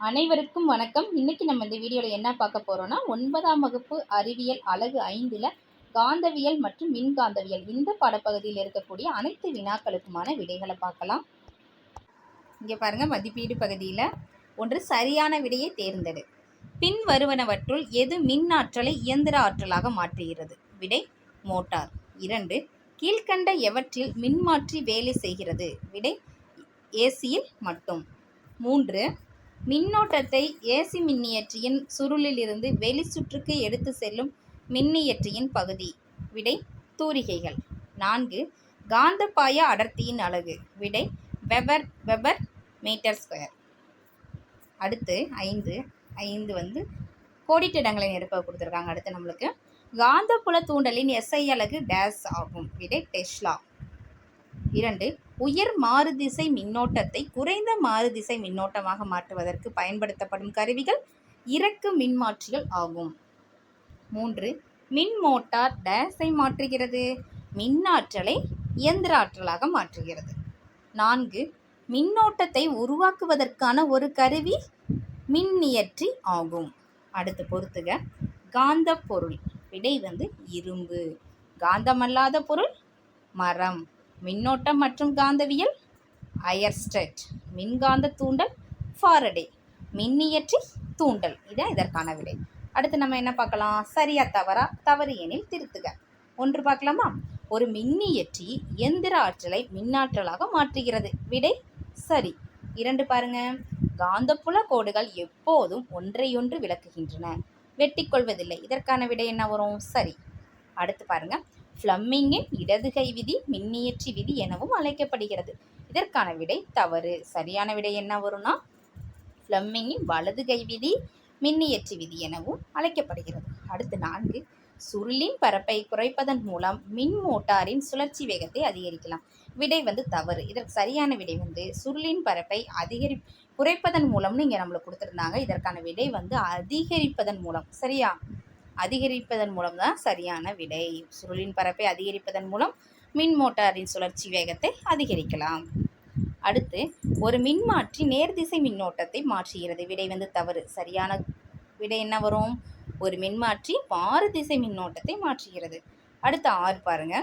அனைவருக்கும் வணக்கம். இன்னைக்கு நம்ம இந்த வீடியோவில் என்ன பார்க்க போறோம்னா ஒன்பதாம் வகுப்பு அறிவியல் அலகு ஐந்தில் காந்தவியல் மற்றும் மின்காந்தவியல் இந்த பாடப்பகுதியில் இருக்கக்கூடிய அனைத்து வினாக்களுக்குமான விடைகளை பார்க்கலாம். இங்கே பாருங்க மதிப்பீடு பகுதியில். ஒன்று சரியான விடையை தேர்ந்தெடு. பின் வருவனவற்றுள் எது மின் ஆற்றலை இயந்திர ஆற்றலாக மாற்றுகிறது? விடை மோட்டார். இரண்டு கீழ்க்கண்ட எவற்றில் மின்மாற்றி வேலை செய்கிறது? விடை ஏசியில் மட்டும். மூன்று மின்னோட்டத்தை ஏசி மின்னியற்றியின் சுருளிலிருந்து வெளி சுற்றுக்கு எடுத்து செல்லும் மின்னியற்றியின் பகுதி. விடை தூரிகைகள். நான்கு காந்தப்பாய அடர்த்தியின் அலகு. விடை வெபர் வெபர் மீட்டர் ஸ்கொயர். அடுத்து ஐந்து. ஐந்து வந்து கோடிட்ட இடங்களை நெருப்ப கொடுத்துருக்காங்க. அடுத்து நம்மளுக்கு காந்தப்புல தூண்டலின் எஸ்ஐ அலகு டேஸ் ஆகும். விடை டெஸ்லா இரண்டு உயர் மாறுதிசை மின்னோட்டத்தை குறைந்த மாறுதிசை மின்னோட்டமாக மாற்றுவதற்கு பயன்படுத்தப்படும் கருவிகள் இறக்கு மின்மாற்றிகள் ஆகும். மூன்று மின் மோட்டார் டேஸை மாற்றுகிறது. மின்னாற்றலை இயந்திர ஆற்றலாக மாற்றுகிறது. நான்கு மின்னோட்டத்தை உருவாக்குவதற்கான ஒரு கருவி மின்னியற்றி ஆகும். அடுத்து பொறுத்துக. காந்த பொருள் விடை வந்து இரும்பு. காந்தமல்லாத பொருள் மரம். மின்னோட்டம் மற்றும் காந்தவியல். அயர்ஸ்டட் மின்காந்த தூண்டல். ஃபாரடே மின்னியற்றி தூண்டல். இதான் இதற்கான விடை. அடுத்து நம்ம என்ன பார்க்கலாம்? சரியா தவறா? தவறு எனில் திருத்துக. ஒன்று பார்க்கலாமா? ஒரு மின்னியற்றி இயந்திர ஆற்றலை மின்னாற்றலாக மாற்றுகிறது. விடை சரி. இரண்டு பாருங்க. காந்தப்புல கோடுகள் எப்போதும் ஒன்றையொன்று விளக்குகின்றன. வெட்டிக்கொள்வதில்லை. இதற்கான விடை என்ன வரும்? சரி. அடுத்து பாருங்க. ஃப்ளம்மிங்கின் இடது கை விதி மின்னியற்றி விதி எனவும் அழைக்கப்படுகிறது. இதற்கான விடை தவறு. சரியான விடை என்ன வரும்னா ஃப்ளம்மிங்கின் வலது கை விதி மின்னியற்றி விதி எனவும் அழைக்கப்படுகிறது. அடுத்து நான்கு. சுருளின் பரப்பை குறைப்பதன் மூலம் மின் மோட்டாரின் சுழற்சி வேகத்தை அதிகரிக்கலாம். விடை வந்து தவறு. இதற்கு சரியான விடை வந்து சுருளின் பரப்பை அதிகரி குறைப்பதன் மூலம்னு இங்கே நம்மளுக்கு கொடுத்துருந்தாங்க. இதற்கான விடை வந்து அதிகரிப்பதன் மூலம். சரியா? அதிகரிப்பதன் மூலம் தான் சரியான விடை. சுருளின் பரப்பை அதிகரிப்பதன் மூலம் மின் மோட்டாரின் சுழற்சி வேகத்தை அதிகரிக்கலாம். அடுத்து ஒரு மின்மாற்றி நேர்திசை மின்னோட்டத்தை மாற்றுகிறது. விடை வந்து தவறு. சரியான விடை என்ன வரும்? ஒரு மின்மாற்றி மாறுதிசை மின்னோட்டத்தை மாற்றுகிறது. அடுத்து ஆறு பாருங்க.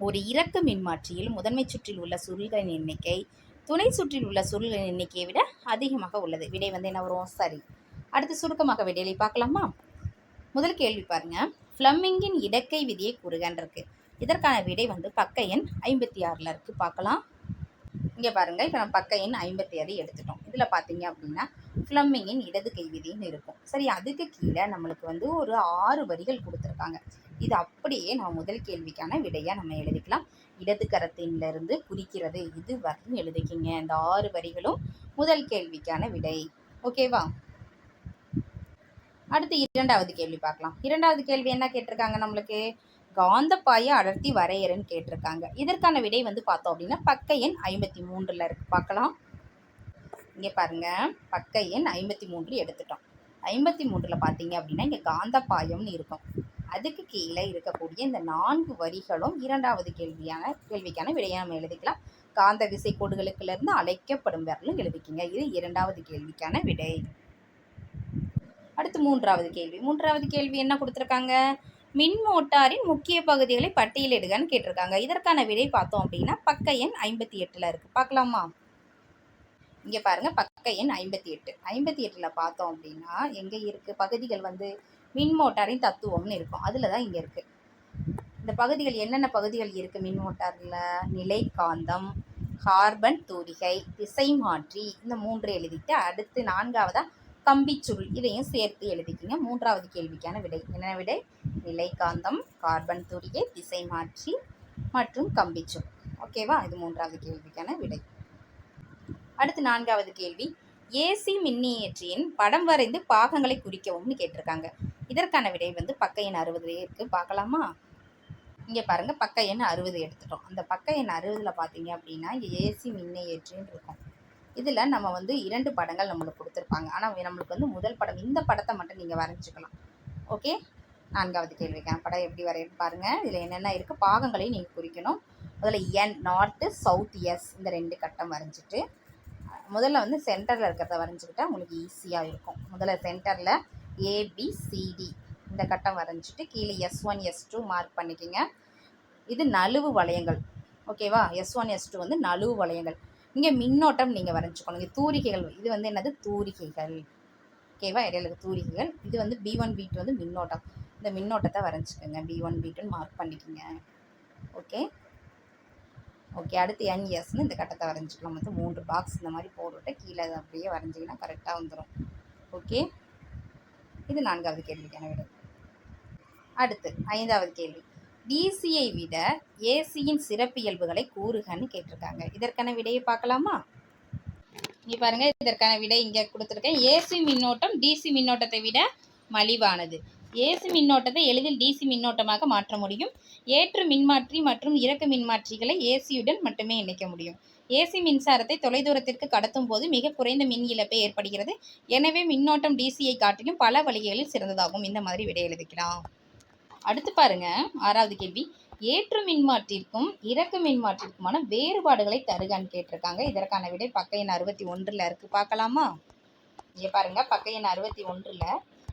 ஒரு இறக்க மின்மாற்றியில் முதன்மை சுற்றில் உள்ள சுருள்களின் எண்ணிக்கை துணை சுற்றில் உள்ள சுருள்களின் எண்ணிக்கையை விட அதிகமாக உள்ளது. விடை வந்து என்ன வரும்? சரி. அடுத்து சுருக்கமாக விடையை பார்க்கலாமா? முதல் கேள்வி பாருங்க. ஃப்ளம்மிங்கின் இடக்கை விதியை கூறுகன்னு இருக்கு. இதற்கான விடை வந்து பக்க எண் ஐம்பத்தி ஆறில் இருக்கு. பார்க்கலாம். இங்கே பாருங்க. இப்போ நம்ம பக்க எண் ஐம்பத்தி ஆறு எடுத்துட்டோம். இதில் பார்த்தீங்க அப்படின்னா ஃப்ளம்மிங்கின் இடது கை விதின்னு இருக்கும். சரி அதுக்கு கீழே நம்மளுக்கு வந்து ஒரு ஆறு வரிகள் கொடுத்துருக்காங்க. இது அப்படியே நம்ம முதல் கேள்விக்கான விடையாக நம்ம எழுதிக்கலாம். இடது கரத்திலிருந்து குறிக்கிறது. இது வரையும் எழுதிக்கிங்க. இந்த ஆறு வரிகளும் முதல் கேள்விக்கான விடை. ஓகேவா? அடுத்து இரண்டாவது கேள்வி பார்க்கலாம். இரண்டாவது கேள்வி என்ன கேட்டிருக்காங்க நம்மளுக்கு? காந்தப்பாய அடர்த்தி வரையறன்னு கேட்டிருக்காங்க. இதற்கான விடை வந்து பார்த்தோம் அப்படின்னா பக்க எண் ஐம்பத்தி மூன்றில் இருக்கு. பார்க்கலாம். இங்கே பாருங்க. பக்க எண் ஐம்பத்தி மூன்று எடுத்துட்டோம். ஐம்பத்தி மூன்றில் பார்த்தீங்க அப்படின்னா இங்கே காந்தப்பாயம்னு இருக்கும். அதுக்கு கீழே இருக்கக்கூடிய இந்த நான்கு வரிகளும் இரண்டாவது கேள்வியான கேள்விக்கான விடையை நம்ம எழுதிக்கலாம். காந்த விசை கோடுகளுக்குலேருந்து அழைக்கப்படும் வரலும் எழுதிக்கிங்க. இது இரண்டாவது கேள்விக்கான விடை. அடுத்து மூன்றாவது கேள்வி. மூன்றாவது கேள்வி என்ன கொடுத்துருக்காங்க? மின் மோட்டாரின் முக்கிய பகுதிகளை பட்டியலிடுகன்னு கேட்டிருக்காங்க. இதற்கான விடை பார்த்தோம் அப்படின்னா பக்க எண் ஐம்பத்தி எட்டில் இருக்குது பார்க்கலாமா? இங்கே பாருங்கள் பக்க எண் ஐம்பத்தி எட்டு. ஐம்பத்தி எட்டில் பார்த்தோம் அப்படின்னா எங்கே இருக்குது பகுதிகள் வந்து மின் மோட்டாரின் தத்துவம்னு இருக்கும். அதில் தான் இங்கே இருக்குது இந்த பகுதிகள் என்னென்ன பகுதிகள் இருக்குது மின் மோட்டாரில் நிலை காந்தம் கார்பன் தூரிகை திசை மாற்றி இந்த மூன்று எழுதிட்டு அடுத்து நான்காவதாக கம்பிச்சுருள் இதையும் சேர்த்து எழுதிக்கிங்க. மூன்றாவது கேள்விக்கான விடை. என்ன விடை? நிலைகாந்தம் கார்பன் துரிய திசை மாற்றி மற்றும் கம்பிச்சுருள் ஓகேவா இது மூன்றாவது கேள்விக்கான விடை. அடுத்து நான்காவது கேள்வி. ஏசி மின்னியற்றியின் படம் வரைந்து பாகங்களை குறிக்கவும்னு கேட்டிருக்காங்க. இதற்கான விடை வந்து பக்க எண் அறுபதுலேயே இருக்குது பார்க்கலாமா? இங்கே பாருங்கள் பக்க எண் அறுபது எடுத்துட்டோம். அந்த பக்க எண் அறுபதில் பார்த்தீங்க அப்படின்னா ஏசி மின்னியற்றின்னு இருக்கும். இதில் நம்ம வந்து இரண்டு படங்கள் நம்மளுக்கு கொடுத்துருப்பாங்க. ஆனால் நம்மளுக்கு வந்து முதல் படம் இந்த படத்தை மட்டும் நீங்கள் வரைஞ்சிக்கலாம். ஓகே? நான்காவது கேள்விக்கான படம் எப்படி வரையணும் பாருங்கள் இதில் என்னென்ன இருக்குது பாகங்களையும் நீங்கள் குறிக்கணும். முதல்ல என் நார்த்து சவுத் எஸ் இந்த ரெண்டு கட்டம் வரைஞ்சிட்டு முதல்ல வந்து சென்டரில் இருக்கிறத வரைஞ்சிக்கிட்டா உங்களுக்கு ஈஸியாக இருக்கும். முதல்ல சென்டரில் ஏபிசிடி இந்த கட்டம் வரைஞ்சிட்டு கீழே S one S two mark பண்ணிக்கோங்க. இது நழுவு வளையங்கள். ஓகேவா? எஸ் ஒன் எஸ் டூ வந்து நழுவு வளையங்கள். இங்கே மின்னோட்டம் நீங்கள் வரைஞ்சிக்கணும். இங்கே தூரிகைகள் இது வந்து என்னது? தூரிகைகள். ஓகேவா இடையில தூரிகைகள். இது வந்து பி ஒன் பி டூ வந்து மின்னோட்டம். இந்த மின்னோட்டத்தை வரைஞ்சிக்கோங்க. பி ஒன் பி டூன்னு மார்க் பண்ணிக்கோங்க. ஓகே ஓகே அடுத்து என்எஸ்னு இந்த கட்டத்தை வரைஞ்சிக்கலாம். மொத்தம் மூன்று பாக்ஸ் இந்த மாதிரி போட்டுவிட்டு கீழே அதை அப்படியே வரைஞ்சிங்கன்னா கரெக்டாக வந்துடும் ஓகே இது நான்காவது கேள்விக்கான விடை. அடுத்து ஐந்தாவது கேள்வி. டிசியை விட ஏசியின் சிறப்பியல்புகளை கூறுகன்னு கேட்டிருக்காங்க. இதற்கான விடையை பார்க்கலாமா? இங்கே பாருங்க இதற்கான விடை இங்கே கொடுத்துருக்கேன். ஏசி மின்னோட்டம் டிசி மின்னோட்டத்தை விட மலிவானது. ஏசி மின்னோட்டத்தை எளிதில் டிசி மின்னோட்டமாக மாற்ற முடியும். ஏற்று மின்மாற்றி மற்றும் இறக்கு மின்மாற்றிகளை ஏசியுடன் மட்டுமே இணைக்க முடியும். ஏசி மின்சாரத்தை தொலைதூரத்திற்கு கடத்தும் போது மிக குறைந்த மின் இழப்பை ஏற்படுகிறது. எனவே மின்னோட்டம் டிசியை காட்டிலும் பல வழிகளில் சிறந்ததாகும். இந்த மாதிரி விடை எழுதிக்கலாம். அடுத்து பாருங்க ஆறாவது கேள்வி. ஏற்று மின்மாற்றிற்கும் இறக்கு மின்மாற்றிற்குமான வேறுபாடுகளை தருகான்னு கேட்டிருக்காங்க. இதற்கான விடை பக்க எண் அறுபத்தி ஒன்றில் இருக்குது பார்க்கலாமா? இங்கே பாருங்க பக்க எண் அறுபத்தி ஒன்றில்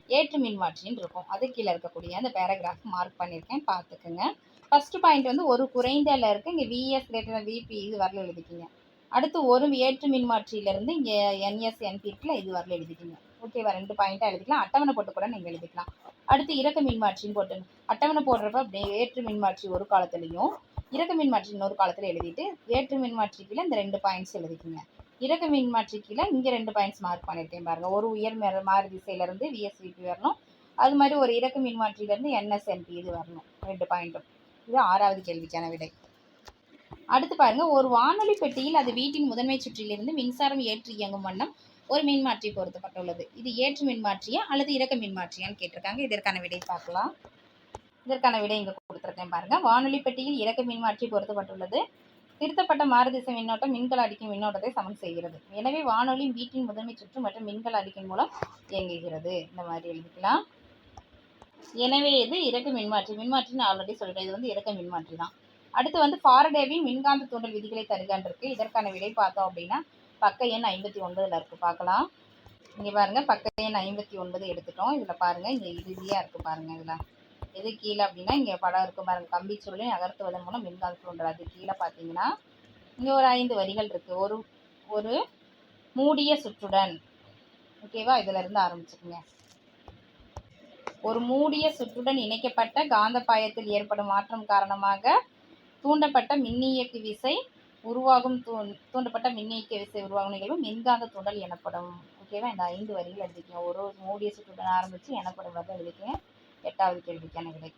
ஏற்று மின்மாற்றின்னு இருக்கும். அது கீழே இருக்கக்கூடிய அந்த பேராகிராஃப் மார்க் பண்ணியிருக்கேன். பார்த்துக்குங்க. ஃபஸ்ட்டு பாயிண்ட் வந்து ஒரு குறைந்தல இருக்குது இங்கே விஎஸ் கிரேட்டர் விபி இது வரல எழுதிக்கிங்க. அடுத்து ஒரு ஏற்று மின்மாற்றியிலேருந்து இங்கே என்எஸ் என்பி இருக்குல்ல இது வரல எழுதிக்கிங்க. ஓகேவா ரெண்டு பாயிண்ட்டாக எழுதிக்கலாம். அட்டவணை போட்டு கூட நீங்கள் எழுதிக்கலாம். அடுத்து இறக்க மின்மாற்றின்னு போட்டு அட்டவணை போடுறப்ப அப்படியே ஏற்று மின்மாற்றி ஒரு காலத்துலேயும் இறக்க மின்மாற்றி இன்னொரு காலத்தில் எழுதிட்டு ஏற்று மின்மாற்றி கீழே இந்த ரெண்டு பாயிண்ட்ஸ் எழுதிக்கோங்க. இறக்க மின்மாற்றி கீழே இங்கே ரெண்டு பாயிண்ட்ஸ் மார்க் பண்ணியிருக்கேன் பாருங்கள் ஒரு உயர் மே- மாறு திசையிலேருந்து விஎஸ்விபி வரணும். அது மாதிரி ஒரு இறக்க மின்மாற்றியிலேருந்து என்எஸ்என்பி இது வரணும். ரெண்டு பாயிண்ட்டும் இது ஆறாவது கேள்விக்கான விடை. அடுத்து பாருங்க ஒரு வானொலி பெட்டியில் அது வீட்டின் முதன்மை சுற்றிலிருந்து மின்சாரம் ஏற்றி இயங்கும் வண்ணம் ஒரு மின்மாற்றி பொருத்தப்பட்டுள்ளது. இது ஏற்று மின்மாற்றியா அல்லது இறக்க மின்மாற்றியான்னு கேட்டிருக்காங்க. இதற்கான விடை பார்க்கலாம். இதற்கான விடை இங்கே கொடுத்துருக்கேன் பாருங்க. வானொலி பெட்டியில் இறக்க மின்மாற்றி பொருத்தப்பட்டுள்ளது. திருத்தப்பட்ட மாறுதிசை மின்னோட்டம் மின்கல அடிக்கும் மின்னோட்டத்தை சமன் செய்கிறது. எனவே வானொலி வீட்டின் முதன்மை சுற்று மற்றும் மின்கல அடிக்கின் மூலம் இயங்குகிறது. இந்த மாதிரி எழுதிக்கலாம். எனவே இது இறக்க மின்மாற்றி. மின்மாற்றின்னு ஆல்ரெடி சொல்கிறேன் இது வந்து இறக்க மின்மாற்றி தான் அடுத்து வந்து ஃபாரடேவின் மின்காந்த தூண்டல் விதிகளை தருகான் இருக்கு. இதற்கான விடை பார்த்தோம் அப்படின்னா பக்க எண் ஐம்பத்தி ஒன்பதில் இருக்குது பார்க்கலாம். இங்கே பாருங்கள் பக்க எண் ஐம்பத்தி ஒன்பது எடுத்துட்டோம். இதில் பாருங்கள் இங்கே இறுதியாக இருக்குது பாருங்கள் இதில். எது கீழே அப்படின்னா இங்கே படம் இருக்கும் பாருங்கள் கம்பி சுருளை நகர்த்துவதன் மூலம் மின்காந்த தூண்டல் அது கீழே பார்த்தீங்கன்னா இங்கே ஒரு ஐந்து வரிகள் இருக்குது ஒரு ஒரு மூடிய சுற்றுடன். ஓகேவா இதிலிருந்து ஆரம்பிச்சுக்குங்க. ஒரு மூடிய சுற்றுடன் இணைக்கப்பட்ட காந்த பாயத்தில் ஏற்படும் மாற்றம் காரணமாக தூண்டப்பட்ட மின்னியக்கு விசை உருவாகும் தூண் தூண்டப்பட்ட மின்னியக்க விசை உருவாகும் நிகழ்வு மின்காந்த தூண்டல் எனப்படும். ஓகேவா இந்த ஐந்து வரிகள் எழுதிக்கங்க ஒரு ஒரு மூடிய சுற்றுடன் ஆரம்பித்து எனப்படும் வரதை எழுதிக்கங்க எட்டாவது கேள்விக்கான விடை.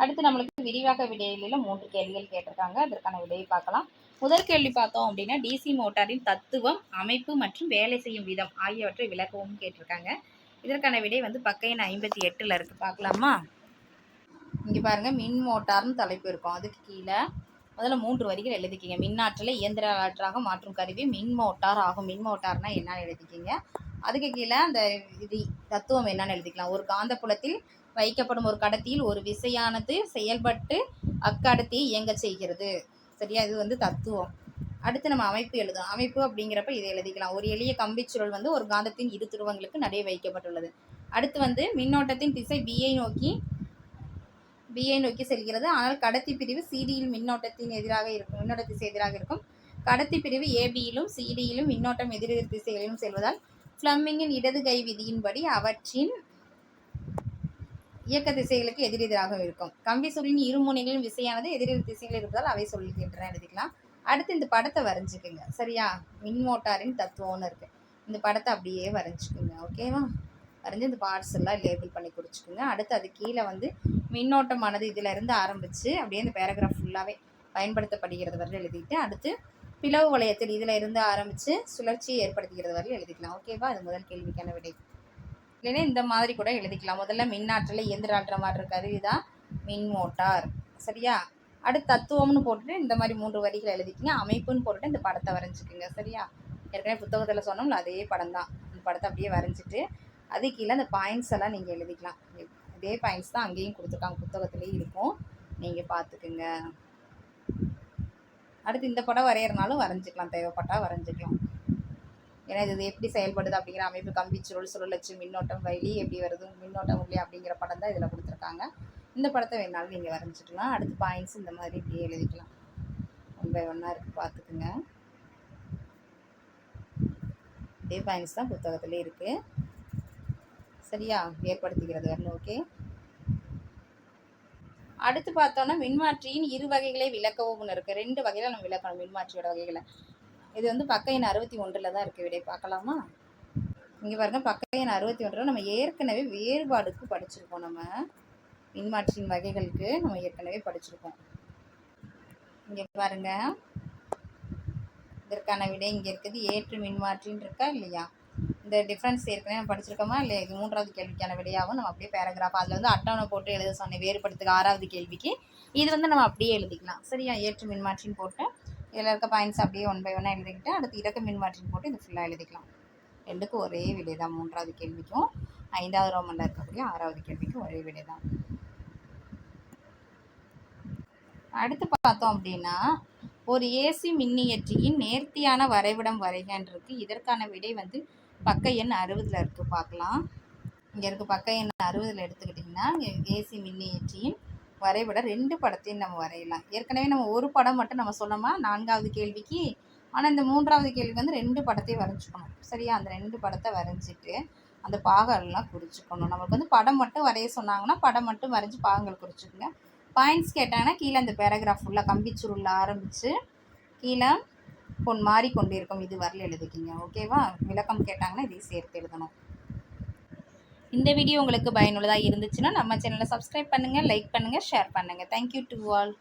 அடுத்து நம்மளுக்கு விரிவாக்க விடையில மூன்று கேள்விகள் கேட்டிருக்காங்க. அதற்கான விடையை பார்க்கலாம். முதல் கேள்வி பார்த்தோம் அப்படின்னா டிசி மோட்டாரின் தத்துவம் அமைப்பு மற்றும் வேலை செய்யும் விதம் ஆகியவற்றை விளக்கவும் கேட்டிருக்காங்க. இதற்கான விடை வந்து பக்க எண் ஐம்பத்தி எட்டில் இருக்குது பார்க்கலாமா? இங்கே பாருங்கள் மின் மோட்டார்னு தலைப்பு இருக்கும். அதுக்கு கீழே முதல்ல மூன்று வரிகள் எழுதிக்கிங்க. மின்னாற்றலை இயந்திர ஆற்றாக மாற்றும் கருவி மின் மோட்டார் ஆகும். மின் மோட்டார்னால் என்னன்னு எழுதிக்கிங்க. அதுக்கு கீழே அந்த இது தத்துவம் என்னன்னு எழுதிக்கலாம். ஒரு காந்தப்புலத்தில் வைக்கப்படும் ஒரு கடத்தியில் ஒரு விசையானது செயல்பட்டு அக்கடத்தியை இயங்கச் செய்கிறது. சரியா? இது வந்து தத்துவம். அடுத்து நம்ம அமைப்பு எழுதும். அமைப்பு அப்படிங்கிறப்ப இதை எழுதிக்கலாம். ஒரு எளிய கம்பிச்சுருள் வந்து ஒரு காந்தத்தின் இரு துருவங்களுக்கு நடுவே வைக்கப்பட்டுள்ளது. அடுத்து வந்து மின்னோட்டத்தின் திசை பிஐ நோக்கி பிஐ நோக்கி செல்கிறது. ஆனால் கடத்தி பிரிவு சிடியில் மின்னோட்டத்தின் எதிராக இருக்கும் மின்னோட்ட திசை எதிராக இருக்கும். கடத்தி பிரிவு ஏபியிலும் சிடியிலும் மின்னோட்டம் எதிரெதிர் திசைகளிலும் செல்வதால் ஃப்ளம்மிங்கின் இடது கை விதியின்படி அவற்றின் இயக்க திசைகளுக்கு எதிரெதிராக இருக்கும். கம்பி சொல்லின் இருமுனைகளின் விசையானது எதிரெதிர் திசைகள் இருப்பதால் அவை சொல்கின்றன. எழுதிக்கலாம். அடுத்து இந்த படத்தை வரைஞ்சிக்கோங்க. சரியா? மின் மோட்டாரின் தத்துவம்னு இருக்கு. இந்த படத்தை அப்படியே வரைஞ்சிக்கோங்க. ஓகேவா? வரைஞ்சி இந்த பார்ட்ஸ் எல்லாம் லேபிள் பண்ணி குறிச்சிக்குங்க அடுத்து அது கீழே வந்து மின்னோட்டமானது இதில் இருந்து ஆரம்பித்து அப்படியே இந்த பேராகிராஃப் ஃபுல்லாகவே பயன்படுத்தப்படுகிறது வரையில் எழுதிட்டு அடுத்து பிளவு வளையத்தில் இதில் இருந்து ஆரம்பித்து சுழற்சியை ஏற்படுத்துகிறது வரையில் எழுதிக்கலாம். ஓகேவா அது முதல் கேள்விக்கான விடை. இல்லைன்னா இந்த மாதிரி கூட எழுதிக்கலாம். முதல்ல மின்னாற்றலை இயந்திர ஆட்டுற மாதிரி கருவி தான் மின் மோட்டார். சரியா? அடுத்து தத்துவம்னு போட்டுட்டு இந்த மாதிரி மூன்று வரிகள் எழுதிக்கிங்க. அமைப்புன்னு போட்டுட்டு இந்த படத்தை வரைஞ்சிக்கோங்க. சரியா? ஏற்கனவே புத்தகத்தில் சொன்னோம்ல அதே படம் தான் இந்த படத்தை அப்படியே வரைஞ்சிட்டு அது கீழே அந்த பாயிண்ட்ஸ் எல்லாம் நீங்கள் எழுதிக்கலாம். இதே பாயிண்ட்ஸ் தான் அங்கேயும் கொடுத்துருக்காங்க. புத்தகத்துலேயும் இருக்கும். நீங்கள் பார்த்துக்குங்க. அடுத்து இந்த படம் வரைகிறனாலும் வரைஞ்சிக்கலாம். தேவைப்பட்டால் வரைஞ்சிக்கலாம். ஏன்னா இது எப்படி செயல்படுது அப்படிங்கிற அமைப்பு கம்பி சுருள் சுருளச்சு மின்னோட்டம் வழி எப்படி வருது மின்னோட்டம் உள்ளே அப்படிங்கிற படம் தான் இதில் கொடுத்துருக்காங்க. இந்த படத்தை வேணாலும் நீங்கள் வரைஞ்சிக்கலாம். அடுத்து பாயிண்ட்ஸ் இந்த மாதிரி இப்படியே எழுதிக்கலாம். ஒன் பை ஒன்னாக இருக்குது பார்த்துக்குங்க. இதே பாயிண்ட்ஸ் தான் புத்தகத்துலேயே இருக்குது சரியா ஏற்படுத்துகிறது ஓகே அடுத்து பார்த்தோன்னா மின்மாற்றியின் இரு வகைகளை விளக்கவும் இருக்குது ரெண்டு வகையில் நம்ம விளக்கணும் மின்மாற்றியோட வகைகளை. இது வந்து பக்க எண் அறுபத்தி ஒன்றில் தான் இருக்குது விடை பார்க்கலாமா? இங்கே பாருங்கள் பக்க எண் அறுபத்தி ஒன்றில் நம்ம ஏற்கனவே வேறுபாடுக்கு படிச்சிருக்கோம் நம்ம. மின்மாற்றியின் வகைகளுக்கு நம்ம ஏற்கனவே படிச்சிருக்கோம். இங்கே பாருங்க. இதற்கான விடை இங்கே இருக்குது. ஏற்று மின்மாற்றின்னு இருக்கா இல்லையா? இந்த டிஃப்ரென்ஸ் ஏற்கனவே நம்ம படிச்சிருக்கோமா? இல்லை இது மூன்றாவது கேள்விக்கான விடையாகவும் நம்ம அப்படியே பேராகிராஃப் அதில் வந்து அட்டவணை போட்டு எழுத சொன்னேன் வேறுபடுத்துக்கு ஆறாவது கேள்விக்கு. இது வந்து நம்ம அப்படியே எழுதிக்கலாம். சரியா? ஏற்று மின்மாற்றின்னு போட்டு இதில் இருக்க பாயிண்ட்ஸ் அப்படியே ஒன் பை ஒன்னாக எழுதிக்கிட்டு அடுத்து இறக்க மின்மாற்றின்னு போட்டு இது ஃபுல்லாக எழுதிக்கலாம். ரெண்டுக்கும் ஒரே விடை தான் மூன்றாவது கேள்விக்கும் ஐந்தாவது ரோமனில் இருக்கக்கூடிய ஆறாவது கேள்விக்கும் ஒரே விடை தான் அடுத்து பார்த்தோம் அப்படின்னா ஒரு ஏசி மின்னியற்றியின் நேர்த்தியான வரைபடம் வரைகன்றிருக்கு. இதற்கான விடை வந்து பக்க எண் அறுபதில் இருக்குது பார்க்கலாம். இங்கே இருக்க பக்க எண் அறுபதில் எடுத்துக்கிட்டிங்கன்னா ஏசி மின்னியற்றியின் வரைபட ரெண்டு படத்தையும் நம்ம வரையலாம். ஏற்கனவே நம்ம ஒரு படம் மட்டும் நம்ம சொன்னோமா? நான்காவது கேள்விக்கு. ஆனால் இந்த மூன்றாவது கேள்விக்கு வந்து ரெண்டு படத்தையும் வரைஞ்சிக்கணும். சரியா? அந்த ரெண்டு படத்தை வரைஞ்சிட்டு அந்த பாகங்கள்லாம் குறிச்சிக்கணும். நமக்கு வந்து படம் மட்டும் வரைய சொன்னாங்கன்னா படம் மட்டும் வரைஞ்சி பாகங்கள் குறிச்சிக்கோங்க. பாயிண்ட்ஸ் கேட்டாங்கன்னா கீழே அந்த பேராகிராஃப் ஃபுல்லாக கம்பிச்சுருள்ள ஆரம்பித்து கீழே பொன் மாறி கொண்டிருக்கும் இது வரல எழுதிக்கிங்க ஓகேவா விளக்கம் கேட்டாங்கன்னா இதையும் சேர்த்து எழுதணும். இந்த வீடியோ உங்களுக்கு பயனுள்ளதாக இருந்துச்சுன்னா நம்ம சேனலை சப்ஸ்கிரைப் பண்ணுங்கள் லைக் பண்ணுங்கள் ஷேர் பண்ணுங்கள் தேங்க்யூ டு ஆல்